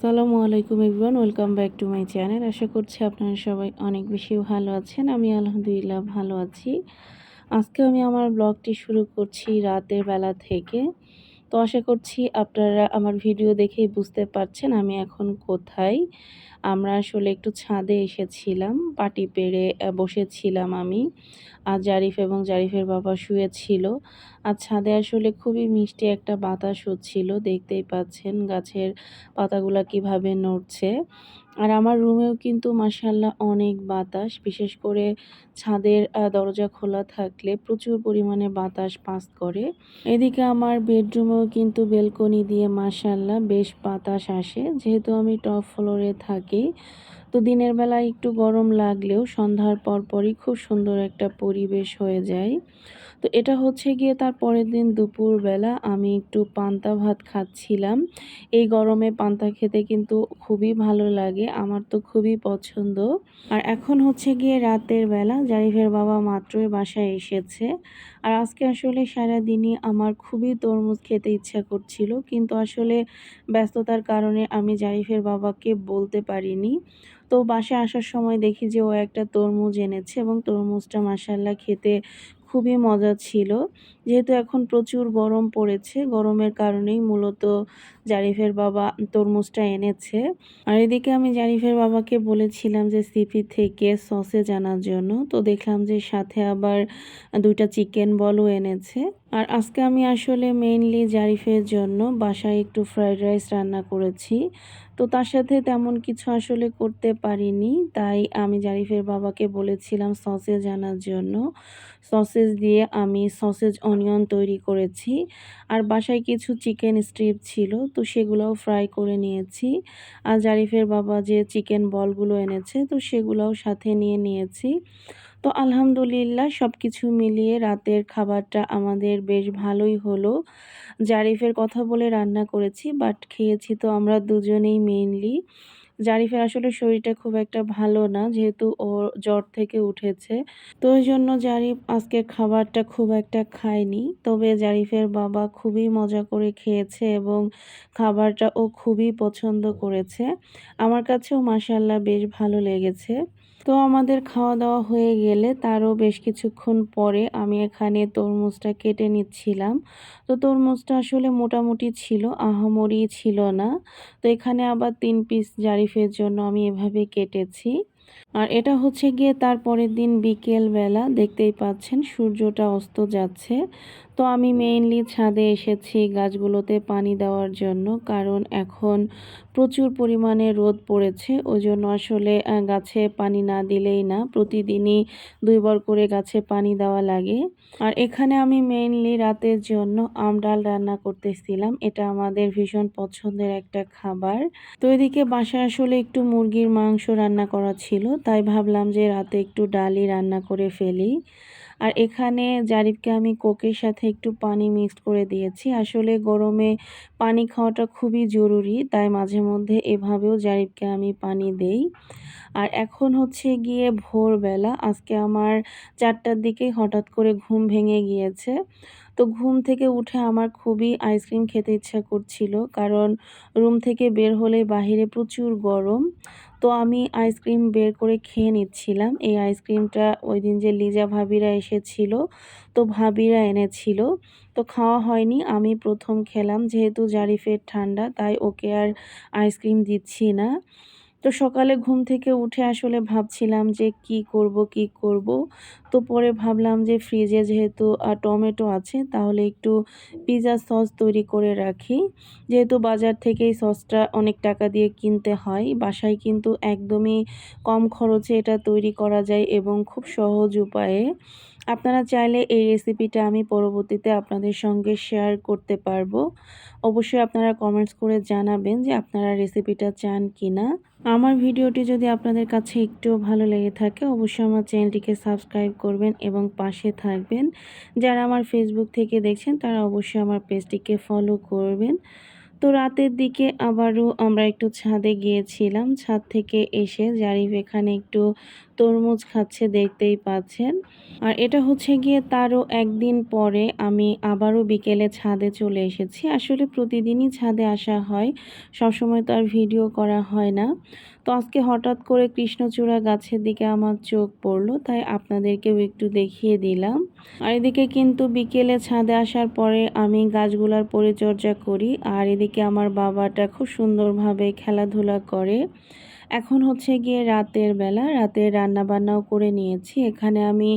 আসসালামু আলাইকুম everyone, welcome back to my channel. আশা করছি আপনারা সবাই অনেক বেশি ভালো আছেন। আমি আলহামদুলিল্লাহ ভালো আছি। আজকে আমি আমার ব্লগটি শুরু করছি রাতের বেলা থেকে। তো আশা করছি আপনারা আমার ভিডিও দেখেই বুঝতে পারছেন আমি এখন কোথায়। আমরা আসলে একটু ছাদে এসেছিলাম, পাটি পেড়ে বসেছিলাম আমি। আর জারিফ এবং জারিফের বাবা শুয়েছিল। আর ছাদে আসলে খুবই মিষ্টি একটা বাতাস হচ্ছিল, দেখতেই পাচ্ছেন গাছের পাতাগুলা কীভাবে নড়ছে। আর আমার রুমেও কিন্তু মাসাল্লাহ অনেক বাতাস। বিশেষ করে ছাদের দরজা খোলা থাকলে প্রচুর পরিমাণে বাতাস পাস করে। এদিকে আমার বেডরুমেও কিন্তু বেলকনি দিয়ে মাসাল্লাহ বেশ বাতাস আসে। যেহেতু আমি টপ ফ্লোরে থাকি তো দিনের বেলা একটু গরম লাগলেও সন্ধ্যার পর পরই খুব সুন্দর একটা পরিবেশ হয়ে যায়। তো এটা হচ্ছে গিয়ে তার পরের দিন দুপুরবেলা আমি একটু পান্তা ভাত খাচ্ছিলাম। এই গরমে পান্তা খেতে কিন্তু খুবই ভালো লাগে, আমার তো খুবই পছন্দ। আর এখন হচ্ছে গিয়ে রাতের বেলা জারিফের বাবা মাত্রই বাসায় এসেছে। আর আজকে আসলে সারাদিনই আমার খুবই তরমুজ খেতে ইচ্ছা করছিল, কিন্তু আসলে ব্যস্ততার কারণে আমি জারিফের বাবাকে বলতে পারিনি। তো বাসায় আসার সময় দেখি যে, ও একটা তরমুজ এনেছে এবং তরমুজটা মাসাল্লা খেতে খুবই মজা ছিল। যেহেতু এখন প্রচুর গরম পড়েছে, গরমের কারণেই মূলত জারিফের বাবা তরমুজটা এনেছে। আর এদিকে আমি জারিফের বাবাকে বলেছিলাম যে, সিপি থেকে সসে জানার জন্য। তো দেখলাম যে, সাথে আবার দুইটা চিকেন বলও এনেছে। আর আজকে আমি আসলে মেইনলি জারিফের জন্য বাসায় একটু ফ্রাইড রাইস রান্না করেছি। তো তার সাথে তেমন কিছু আসলে করতে পারিনি, তাই আমি জারিফের বাবাকে বলেছিলাম সসেজ আনার জন্য। সসেজ দিয়ে আমি সসেজ অনিয়ন তৈরি করেছি। আর বাসায় কিছু চিকেন স্ট্রিপ ছিল, তো সেগুলোও ফ্রাই করে নিয়েছি। আর জারিফের বাবা যে চিকেন বলগুলো এনেছে, তো সেগুলোও সাথে নিয়ে নিয়েছি। তো আলহামদুলিল্লাহ সব কিছু মিলিয়ে রাতের খাবারটা আমাদের বেশ ভালোই হলো। জারিফের কথা বলে রান্না করেছি বাট খেয়েছি তো আমরা দুজনেই মেইনলি জারিফের আসলে শরীরটা খুব একটা ভালো না, যেহেতু ও জ্বর থেকে উঠেছে। তো ওই জন্য জারিফ আজকে খাবারটা খুব একটা খায়নি। তবে জারিফের বাবা খুবই মজা করে খেয়েছে এবং খাবারটা ও খুবই পছন্দ করেছে। আমার কাছেও মাসাল্লাহ বেশ ভালো লেগেছে। তো আমাদের খাওয়া দাওয়া হয়ে গেলে তারও বেশ কিছুক্ষণ পরে আমি এখানে তরমুজটা কেটে নিচ্ছিলাম। তো তরমুজটা আসলে মোটামুটি ছিল, আহামরি ছিল না। তো এখানে আবার তিন পিস জারিফের জন্য আমি এভাবে কেটেছি। আর এটা হচ্ছে গিয়ে তার পরের দিন বিকেল বেলা দেখতেই পাচ্ছেন সূর্যটা অস্ত যাচ্ছে। তো আমি মেইনলি ছাদে এসেছি গাছগুলোতে পানি দেওয়ার জন্য, কারণ এখন প্রচুর পরিমাণে রোদ পড়েছে। ওই জন্য আসলে গাছে পানি না দিলেই না, প্রতিদিনই দুইবার করে গাছে পানি দেওয়া লাগে। আর এখানে আমি মেইনলি রাতের জন্য আমডাল রান্না করতেছিলাম। এটা আমাদের ভীষণ পছন্দের একটা খাবার। তো এদিকে বাসায় আসলে একটু মুরগির মাংস রান্না করা ছিল। তাই ভাবলাম যে রাতে একটু ডালি রান্না করে ফেলি। আর এখানে জারিফকে আমি কোকের সাথে একটু পানি মিক্সড করে দিয়েছি। আসলে গরমে পানি খাওয়াটা খুবই জরুরি, তাই মাঝে মধ্যে এভাবেও জারিফকে আমি পানি দেই। আর এখন হচ্ছে গিয়ে ভোরবেলা, আজকে আমার চারটার দিকে হঠাৎ করে ঘুম ভেঙে গিয়েছে। তো ঘুম থেকে উঠে আমার খুবই আইসক্রিম খেতে ইচ্ছা করছিল। কারণ রুম থেকে বের হলে বাহিরে প্রচুর গরম। তো আমি আইসক্রিম বের করে খেয়ে নিচ্ছিলাম। এই আইসক্রিমটা ওই দিন যে লিজা ভাবিরা এসেছিল, তো ভাবিরা এনেছিল। তো খাওয়া হয়নি, আমি প্রথম খেলাম। যেহেতু জারিফের ঠান্ডা, তাই ওকে আর আইসক্রিম দিচ্ছি না। তো সকালে ঘুম থেকে উঠে আসলে ভাবছিলাম যে কি করব কি করব। তো পরে ভাবলাম যে ফ্রিজে যেহেতু টমেটো আছে, তাহলে একটু পিৎজা সস তৈরি করে রাখি। যেহেতু বাজার থেকে এই সসটা অনেক টাকা দিয়ে কিনতে হয়, বাসায় কিন্তু একদমই কম খরচে এটা তৈরি করা যায় এবং খুব সহজ উপায়ে। আপনারা চাইলে এই রেসিপিটা আমি পরবর্তীতে আপনাদের সঙ্গে শেয়ার করতে পারব। অবশ্যই আপনারা কমেন্টস করে জানাবেন যে আপনারা রেসিপিটা চান কি না আমার ভিডিওটি যদি আপনাদের কাছে একটু ভালো লেগে থাকে, অবশ্যই আমার চ্যানেলটিকে সাবস্ক্রাইব করবেন এবং পাশে থাকবেন। যারা আমার ফেসবুক থেকে দেখছেন, তারা অবশ্যই আমার পেজটিকে ফলো করবেন। তো রাতের দিকে আবারও আমরা একটু ছাদে গিয়েছিলাম। ছাদ থেকে এসে জারিফ এখানে একটু তরমুজ খাচ্ছে দেখতেই পাচ্ছেন। আর এটা হচ্ছে গিয়ে তারও একদিন পরে আমি আবারও বিকেলে ছাদে চলে এসেছি। আসলে প্রতিদিনই ছাদে আসা হয়, সবসময় তো আর ভিডিও করা হয় না। তো আজকে হঠাৎ করে কৃষ্ণচূড়া গাছের দিকে আমার চোখ পড়ল, তাই আপনাদেরকেও একটু দেখিয়ে দিলাম। আর এদিকে কিন্তু বিকেলে ছাদে আসার পরে আমি গাছগুলার পরিচর্যা করি, আর এদিকে আমার বাবাটা খুব সুন্দরভাবে খেলাধুলা করে। এখন হচ্ছে গিয়ে রাতের বেলা, রাতে রান্নাবান্নাও করে নিয়েছি। এখানে আমি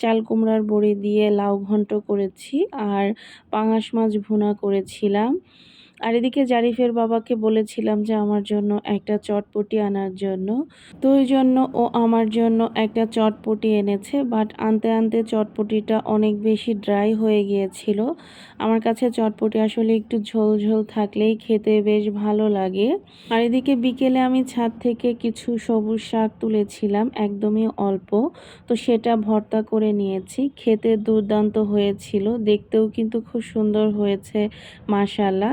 চাল কুমড়ার বড়ি দিয়ে লাউ ঘন্ট করেছি আর পাঙাশ মাছ ভুনা করেছিলাম। আর এদিকে জারিফের বাবাকে বলেছিলাম যে আমার জন্য একটা চটপটি আনার জন্য। তো ওই জন্য ও আমার জন্য একটা চটপটি এনেছে বাট আনতে আনতে চটপটিটা অনেক বেশি ড্রাই হয়ে গিয়েছিল। আমার কাছে চটপটি আসলে একটু ঝোল ঝোল থাকলেই খেতে বেশ ভালো লাগে। আর এদিকে বিকেলে আমি ছাদ থেকে কিছু সবুজ শাক তুলেছিলাম, একদমই অল্প। তো সেটা ভর্তা করে নিয়েছি। খেতে দুর্দান্ত হয়েছিল, দেখতেও কিন্তু খুব সুন্দর হয়েছে মাশাল্লাহ